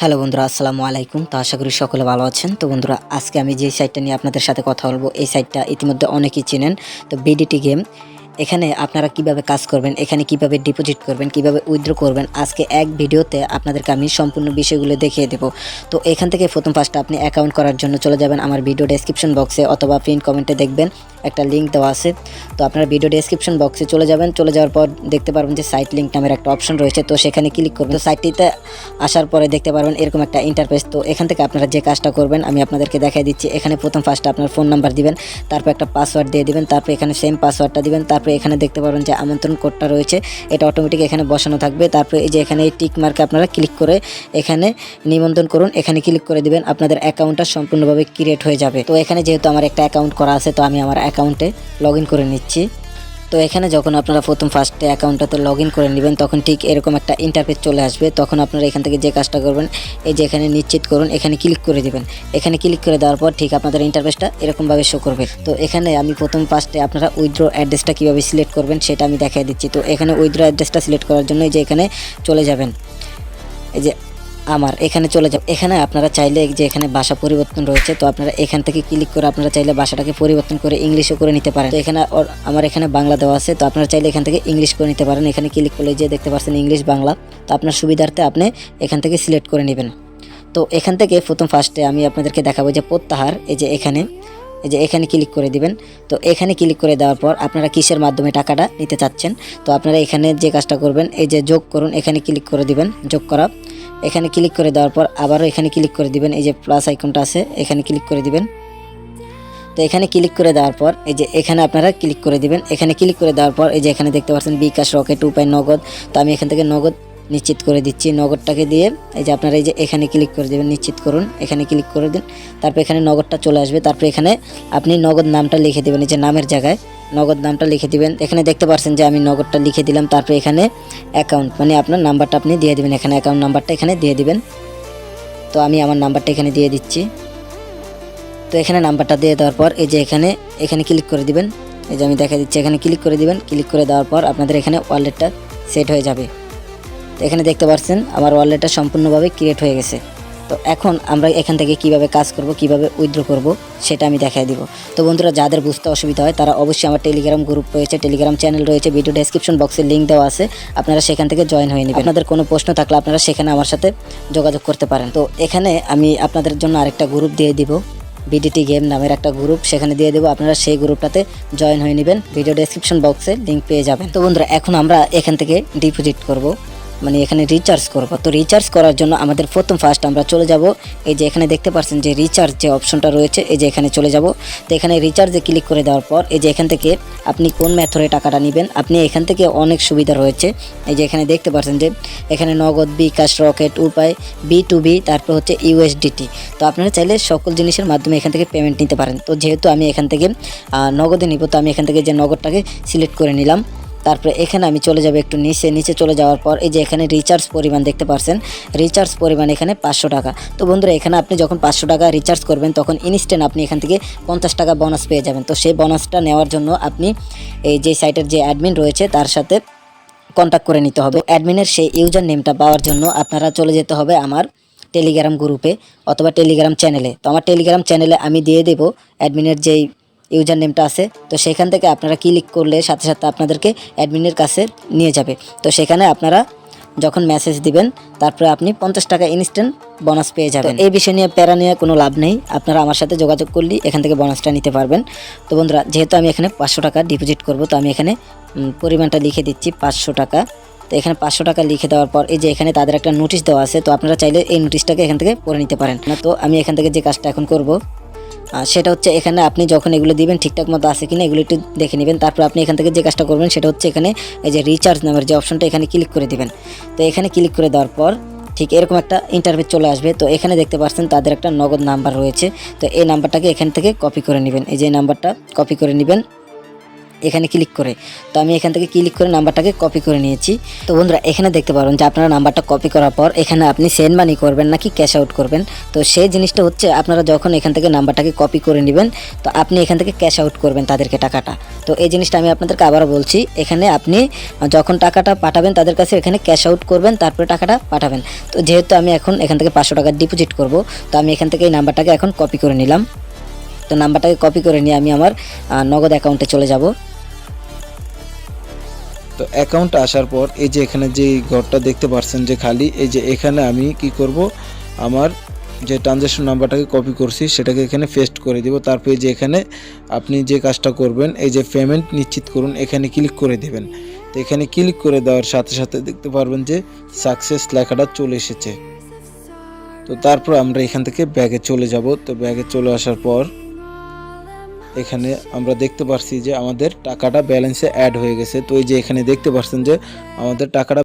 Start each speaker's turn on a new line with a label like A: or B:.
A: Hello বন্ধুরা, আসসালামু আলাইকুম। তো আশা করি সকলে ভালো আছেন। তো বন্ধুরা, আজকে আমি যে সাইটটা নিয়ে আপনাদের সাথে কথা বলব, এই সাইটটা ইতিমধ্যে অনেকেই চেনেন। তো বিডিটি গেম এখানে আপনারা কীভাবে কাজ করবেন, এখানে কীভাবে ডিপোজিট করবেন, কীভাবে উইথড্র করবেন, আজকে এক ভিডিওতে আপনাদেরকে আমি সম্পূর্ণ বিষয়গুলো দেখিয়ে দেব। তো এখান থেকে প্রথম ফার্স্টে আপনি অ্যাকাউন্ট করার জন্য চলে যাবেন আমার ভিডিও ডেসক্রিপশন বক্সে অথবা প্রিন্ট কমেন্টে দেখবেন, একটা লিঙ্ক দেওয়া আছে। তো আপনারা ভিডিও ডেসক্রিপশন বক্সে চলে যাবেন, চলে যাওয়ার পর দেখতে পারবেন যে সাইট লিঙ্ক নামের একটা অপশন রয়েছে। তো সেখানে ক্লিক করবেন। তো সাইটটিতে আসার পরে দেখতে পারবেন এরকম একটা ইন্টারফেস তো এখান থেকে আপনারা যে কাজটা করবেন, আমি আপনাদেরকে দেখাই দিচ্ছি। এখানে প্রথম ফার্স্টে আপনার ফোন নাম্বার দিবেন, তারপর একটা পাসওয়ার্ড দিয়ে দিবেন, তারপর এখানে সেম পাসওয়ার্ডটা দিবেন, তারপর এখানে দেখতে পারবেন যে আমন্ত্রণ কোডটা রয়েছে। এটা অটোমেটিক এখানে বসানো থাকবে। তারপরে এই যে এখানে এই টিক মার্কে আপনারা ক্লিক করে এখানে নিমন্ত্রণ করুন। এখানে ক্লিক করে দিবেন, আপনাদের অ্যাকাউন্টটা সম্পূর্ণভাবে ক্রিয়েট হয়ে যাবে। তো এখানে যেহেতু আমার একটা অ্যাকাউন্ট করা আছে, তো আমি আমার অ্যাকাউন্টে লগ করে নিচ্ছি। তো এখানে যখন আপনারা প্রথম ফার্স্টে অ্যাকাউন্টটাতে লগ ইন করে নেবেন, তখন ঠিক এরকম একটা ইন্টারফেস চলে আসবে। তখন আপনারা এখান থেকে যে কাজটা করবেন, এই যে এখানে নিশ্চিত করুন, এখানে ক্লিক করে দেবেন। এখানে ক্লিক করে দেওয়ার পর ঠিক আপনাদের ইন্টারফেসটা এরকমভাবে শো করবে। তো এখানে আমি প্রথম ফার্স্টে আপনারা উইথড্র অ্যাড্রেসটা কীভাবে সিলেক্ট করবেন, সেটা আমি দেখাই দিচ্ছি। তো এখানে উইথড্র অ্যাড্রেসটা সিলেক্ট করার জন্য যে এখানে চলে যাবেন। এই যে আমার, এখানে চলে যাব। এখানে আপনারা চাইলে যে এখানে ভাষা পরিবর্তন রয়েছে, তো আপনারা এখান থেকে ক্লিক করে আপনারা চাইলে ভাষাটাকে পরিবর্তন করে ইংলিশও করে নিতে পারেন। তো এখানে আমার এখানে বাংলা দেওয়া আছে, তো আপনারা চাইলে এখান থেকে ইংলিশ করে নিতে পারেন। এখানে ক্লিক করলে যে দেখতে পাচ্ছেন ইংলিশ বাংলা, তো আপনার সুবিধার্থে আপনি এখান থেকে সিলেক্ট করে নেবেন। তো এখান থেকে প্রথম ফার্স্টে আমি আপনাদেরকে দেখাবো যে প্রত্যাহার, এই যে এখানে এই যে এখানে ক্লিক করে দিবেন। তো এখানে ক্লিক করে দেওয়ার পর আপনারা কিসের মাধ্যমে টাকাটা নিতে চাচ্ছেন? তো আপনারা এখানে যে কাজটা করবেন, এই যে যোগ করুন, এখানে ক্লিক করে দিবেন, যোগ করা। এখানে ক্লিক করে দেওয়ার পর আবারও এখানে ক্লিক করে দিবেন, এই যে প্লাস আইকনটা আছে, এখানে ক্লিক করে দিবেন। তো এখানে ক্লিক করে দেওয়ার পর এই যে এখানে আপনারা ক্লিক করে দিবেন। এখানে ক্লিক করে দেওয়ার পর এই যে এখানে দেখতে পাচ্ছেন বিকাশ রকেট উপায় নগদ। তো আমি এখান থেকে নগদ নিশ্চিত করে দিচ্ছি নগদটাকে দিয়ে। এই যে আপনারা এই যে এখানে ক্লিক করে দেবেন, নিশ্চিত করুন, এখানে ক্লিক করে দিন। তারপর এখানে নগদটা চলে আসবে। তারপর এখানে আপনি নগদ নামটা লিখে দেবেন, এই যে নামের জায়গায় নগদ নামটা লিখে দিবেন। এখানে দেখতে পাচ্ছেন যে আমি নগদটা লিখে দিলাম। তারপর এখানে অ্যাকাউন্ট মানে আপনার নাম্বারটা আপনি দিয়ে দিবেন। এখানে অ্যাকাউন্ট নাম্বারটা এখানে দিয়ে দিবেন। তো আমি আমার নাম্বারটা এখানে দিয়ে দিচ্ছি। তো এখানে নাম্বারটা দিয়ে দেওয়ার পর এই যে এখানে এখানে ক্লিক করে দিবেন। এই যে আমি দেখা দিচ্ছি, এখানে ক্লিক করে দিবেন। ক্লিক করে দেওয়ার পর আপনাদের এখানে ওয়ালেটটা সেট হয়ে যাবে। তো এখানে দেখতে পাচ্ছেন আমার ওয়ালেটটা সম্পূর্ণভাবে ক্রিয়েট হয়ে গেছে। তো এখন আমরা এখান থেকে কীভাবে কাজ করব, কীভাবে উইথড্র করব, সেটা আমি দেখাই দিব। তো বন্ধুরা, যাদের বুঝতে অসুবিধা হয়, তারা অবশ্যই আমার টেলিগ্রাম গ্রুপ রয়েছে টেলিগ্রাম চ্যানেল রয়েছে ভিডিও ডেসক্রিপশন বক্সে লিঙ্ক দেওয়া আছে। আপনারা সেখান থেকে জয়েন হয়ে নেবেন। আপনাদের কোনো প্রশ্ন থাকলে আপনারা সেখানে আমার সাথে যোগাযোগ করতে পারেন। তো এখানে আমি আপনাদের জন্য আরেকটা গ্রুপ দিয়ে দিব বিডিটি গেম নামের একটা গ্রুপ সেখানে দিয়ে দেবো, আপনারা সেই গ্রুপটাতে জয়েন হয়ে নেবেন। ভিডিও ডেসক্রিপশন বক্সে লিঙ্ক পেয়ে যাবেন। তো বন্ধুরা, এখন আমরা এখান থেকে ডিপোজিট করব। মানে এখানে রিচার্জ করব। তো রিচার্জ করার জন্য আমাদের প্রথম ফার্স্ট আমরা চলে যাব। এই যে এখানে দেখতে পাচ্ছেন যে রিচার্জ যে অপশনটা রয়েছে, এই যে এখানে চলে যাব। তো এখানে রিচার্জে ক্লিক করে দেওয়ার পর, এই যে এখান থেকে আপনি কোন মেথডে টাকাটা নেবেন, আপনি এখান থেকে অনেক সুবিধা রয়েছে। এই যে এখানে দেখতে পাচ্ছেন যে এখানে Nagad, bKash, Rocket, Upay B to B তারপর হচ্ছে ইউএসডিটি তো আপনারা চাইলে সকল জিনিসের মাধ্যমে এখান থেকে পেমেন্ট নিতে পারেন। তো যেহেতু আমি এখান থেকে নগদে নিব, তো আমি এখান থেকে যে নগদটাকে সিলেক্ট করে নিলাম তারপরে এখানে আমি চলে যাব একটু নিচে। নিচে চলে যাওয়ার পর এই যে এখানে রিচার্জ পরিমাণ দেখতে পাচ্ছেন রিচার্জ পরিমাণ এখানে পাঁচশো টাকা। তো বন্ধুরা, এখানে আপনি যখন পাঁচশো টাকা রিচার্জ করবেন, তখন ইনস্ট্যান্ট আপনি এখান থেকে পঞ্চাশ টাকা বোনাস পেয়ে যাবেন। তো সেই বোনাসটা নেওয়ার জন্য আপনি এই যে সাইটের যে অ্যাডমিন রয়েছে, তার সাথে কন্ট্যাক্ট করে নিতে হবে। অ্যাডমিনের সেই ইউজার নেমটা পাওয়ার জন্য আপনারা চলে যেতে হবে আমার টেলিগ্রাম গ্রুপে অথবা টেলিগ্রাম চ্যানেলে তো আমার টেলিগ্রাম চ্যানেলে আমি দিয়ে দেবো অ্যাডমিনের যেই ইউজার নেমটা আছে। তো সেখান থেকে আপনারা ক্লিক করলে সাথে সাথে আপনাদেরকে অ্যাডমিনের কাছে নিয়ে যাবে। তো সেখানে আপনারা যখন মেসেজ দিবেন, তারপরে আপনি পঞ্চাশ টাকা ইনস্ট্যান্ট বোনাস পেয়ে যাবেন। এই বিষয় নিয়ে প্যারা নিয়ে কোনো লাভ নেই। আপনারা আমার সাথে যোগাযোগ করলেই এখান থেকে বোনাসটা নিতে পারবেন। তো বন্ধুরা, যেহেতু আমি এখানে পাঁচশো টাকা ডিপোজিট করব, তো আমি এখানে পরিমাণটা লিখে দিচ্ছি পাঁচশো টাকা। তো এখানে পাঁচশো টাকা লিখে দেওয়ার পর এই যে এখানে তাদের একটা নোটিশ দেওয়া আছে, তো আপনারা চাইলে এই নোটিশটাকে এখান থেকে পড়ে নিতে পারেন। না তো আমি এখান থেকে যে কাজটা এখন করব সেটা হচ্ছে এখানে আপনি যখন এগুলো দিবেন ঠিকঠাক মতো আছে কিনা এগুলো একটু দেখে নেবেন। তারপর আপনি এখান থেকে যে কাজটা করবেন সেটা হচ্ছে এখানে এই যে রিচার্জ নামের যে অপশনটা এখানে ক্লিক করে দিবেন। তো এখানে ক্লিক করে দেওয়ার পর ঠিক এরকম একটা ইন্টারভিউ চলে আসবে। তো এখানে দেখতে পাচ্ছেন তাদের একটা নগদ নাম্বার রয়েছে। তো এই নাম্বারটাকে এখান থেকে কপি করে নেবেন। এই যে নাম্বারটা কপি করে নেবেন। এখানে ক্লিক করে। তো আমি এখান থেকে ক্লিক করে নাম্বারটাকে কপি করে নিয়েছি। তো বন্ধুরা, এখানে দেখতে পারেন যে আপনারা নাম্বারটা কপি করার পর এখানে আপনি সেন্ড মানি করবেন নাকি ক্যাশ আউট করবেন। তো সেই জিনিসটা হচ্ছে আপনারা যখন এখান থেকে নাম্বারটাকে কপি করে নেবেন, তো আপনি এখান থেকে ক্যাশ আউট করবেন তাদেরকে টাকাটা। তো এই জিনিসটা আমি আপনাদেরকে আবারও বলছি, এখানে আপনি যখন টাকাটা পাঠাবেন তাদের কাছে এখানে ক্যাশ আউট করবেন, তারপরে টাকাটা পাঠাবেন। তো যেহেতু আমি এখন এখান থেকে পাঁচশো টাকা ডিপোজিট করব, তো আমি এখান থেকে এই নাম্বারটাকে এখন কপি করে নিলাম। তো নাম্বারটাকে কপি করে নিয়ে আমি আমার নগদ অ্যাকাউন্টে চলে যাব।
B: তো অ্যাকাউন্ট আসার পর এই যে এখানে যে ঘরটা দেখতে পাচ্ছেন যে খালি, এই যে এখানে আমি কি করব? আমার যে ট্রানজ্যাকশন নাম্বারটাকে কপি করছি, সেটাকে এখানে পেস্ট করে দিব। তারপরে যে এখানে আপনি যে কাজটা করবেন, এই যে পেমেন্ট নিশ্চিত করুন, এখানে ক্লিক করে দেবেন। তো এখানে ক্লিক করে দেওয়ার সাথে সাথে দেখতে পারবেন যে সাকসেস লেখাটা চলে এসেছে। তো তারপর আমরা এখান থেকে ব্যাগে চলে যাব। তো ব্যাগে চলে আসার পর এখানে আমরা দেখতে পারছি যে আমাদের টাকাটা ব্যালেন্সে অ্যাড হয়ে গেছে। তো এই যে এখানে দেখতে পাচ্ছেন যে আমাদের টাকাটা